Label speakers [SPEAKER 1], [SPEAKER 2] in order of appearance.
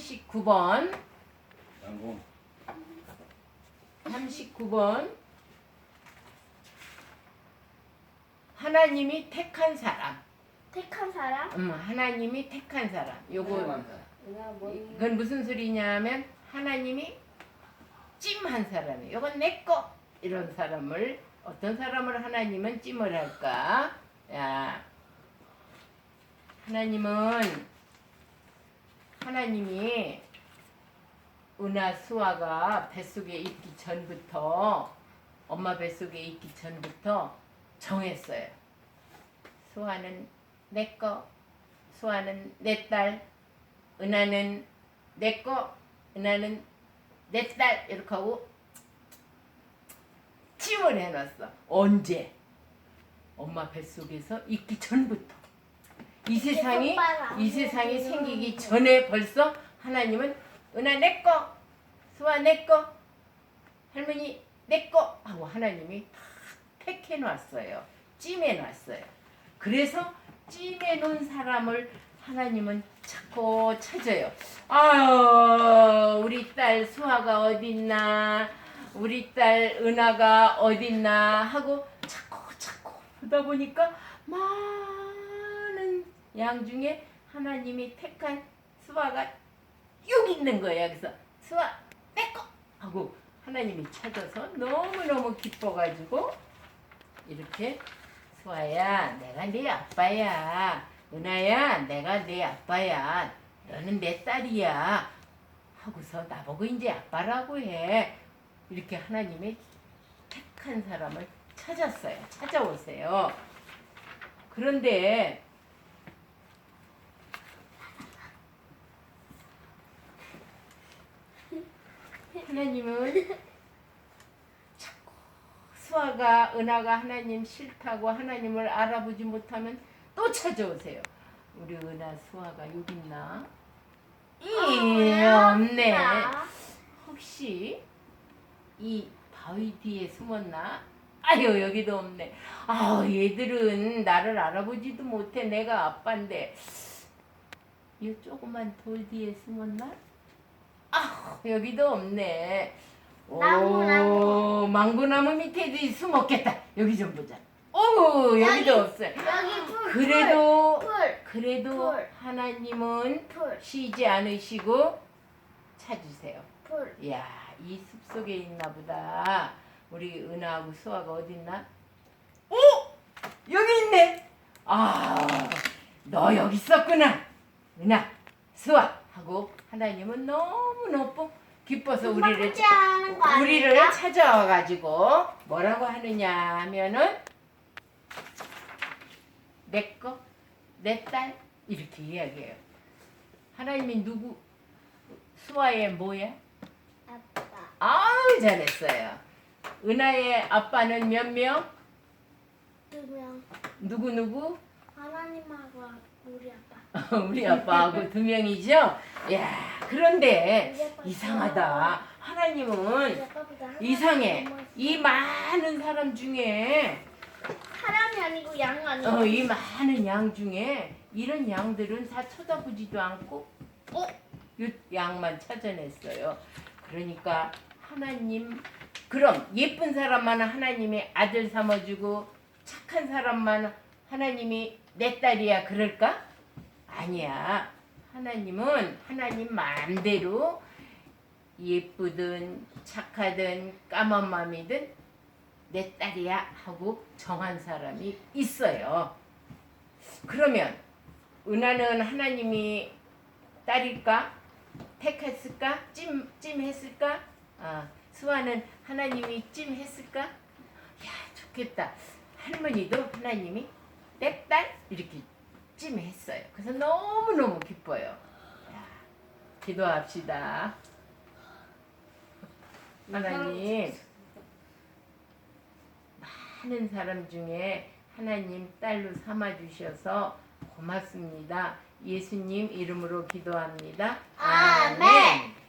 [SPEAKER 1] 39번
[SPEAKER 2] 양공
[SPEAKER 1] 39번 하나님이 택한 사람
[SPEAKER 3] 택한 사람?
[SPEAKER 1] 음, 하나님이 택한 사람 요거 이건 무슨 소리냐면 하나님이 찜한 사람이에요. 이건 내 거. 이런 사람을 어떤 사람을 하나님은 찜을 할까? 야. 하나님은 하나님이 은하 수아가 뱃속에 있기 전부터 엄마 뱃속에 있기 전부터 정했어요. 수아는 내 거, 수아는 내 딸, 은하는 내 거, 은하는 내 딸 이렇게 하고 찜을 해놨어. 언제? 엄마 뱃속에서 있기 전부터. 이 세상이 이 세상이 생기기 전에 벌써 하나님은 은하 내 거, 수아 내 거, 할머니 내 거 하고 하나님이 다 택해 놨어요. 찜해 놨어요. 그래서 찜해 놓은 사람을 하나님은 찾고 찾아요. 아유, 우리 딸 수아가 어딨나, 우리 딸 은하가 어딨나 하고 찾고 찾고 보다 보니까 많은 양 중에 하나님이 택한 수아가 여기 있는 거예요. 그래서 수아 내거 하고 하나님이 찾아서 너무너무 기뻐가지고 이렇게 수아야 내가 네 아빠야 은하야 내가 네 아빠야 너는 내 딸이야 하고서 나보고 이제 아빠라고 해. 이렇게 하나님이 택한 사람을 찾았어요. 찾아오세요. 그런데 하나님은 자꾸 수아가 은하가 하나님 싫다고 하나님을 알아보지 못하면 또 찾아오세요. 우리 은하 수아가 여기 있나? 이 없네. 혹시 이 바위 뒤에 숨었나? 아유 여기도 없네. 아 얘들은 나를 알아보지도 못해. 내가 아빠인데 이 조그만 돌 뒤에 숨었나? 아 여기도 없네.
[SPEAKER 3] 나무, 나무.
[SPEAKER 1] 망고나무 밑에도 숨었겠다. 여기 좀 보자. 어우 여기도
[SPEAKER 3] 여기.
[SPEAKER 1] 없어요.
[SPEAKER 3] 여기 풀
[SPEAKER 1] 그래도
[SPEAKER 3] 풀,
[SPEAKER 1] 그래도
[SPEAKER 3] 풀.
[SPEAKER 1] 하나님은
[SPEAKER 3] 풀,
[SPEAKER 1] 쉬지 않으시고 찾으세요.
[SPEAKER 3] 풀.
[SPEAKER 1] 이야, 이 숲속에 있나 보다. 우리 은하하고 수아가 어디 있나? 오! 여기 있네! 아, 너 여기 있었구나. 은하, 수아! 하고 하나님은 너무너무 기뻐서 우리를,
[SPEAKER 3] 거?
[SPEAKER 1] 우리를 찾아와 가지고 뭐라고 하느냐 하면은 내 거, 내 딸, 이렇게 이야기해요. 하나님이 누구, 수아의 뭐야?
[SPEAKER 3] 아빠.
[SPEAKER 1] 아우 잘했어요. 은하의 아빠는 몇 명?
[SPEAKER 3] 두 명.
[SPEAKER 1] 누구 누구?
[SPEAKER 3] 하나님하고 우리 아빠.
[SPEAKER 1] 우리 아빠하고 두 명이죠. 야 그런데
[SPEAKER 3] 우리 아빠
[SPEAKER 1] 이상하다.
[SPEAKER 3] 우리
[SPEAKER 1] 하나님은
[SPEAKER 3] 아빠보다 하나님
[SPEAKER 1] 이상해.
[SPEAKER 3] 너무
[SPEAKER 1] 이 많은 사람 중에
[SPEAKER 3] 사람이 아니고 양 아니고.
[SPEAKER 1] 어, 이 많은 양 중에 이런 양들은 다 쳐다보지도 않고 어? 이 양만 찾아냈어요. 그러니까 하나님 그럼 예쁜 사람만 하나님의 아들 삼아주고 착한 사람만 하나님이 내 딸이야 그럴까? 아니야. 하나님은 하나님 마음대로 예쁘든 착하든 까만 맘이든 내 딸이야 하고 정한 사람이 있어요. 그러면 은하는 하나님이 딸일까? 택했을까? 찜, 찜했을까? 아, 수아는 하나님이 찜했을까? 야, 좋겠다. 할머니도 하나님이 내 딸? 이렇게 찜했어요. 그래서 너무너무 기뻐요. 야, 기도합시다. 하나님, 많은 사람 중에 하나님 딸로 삼아 주셔서 고맙습니다. 예수님 이름으로 기도합니다.
[SPEAKER 3] 아멘.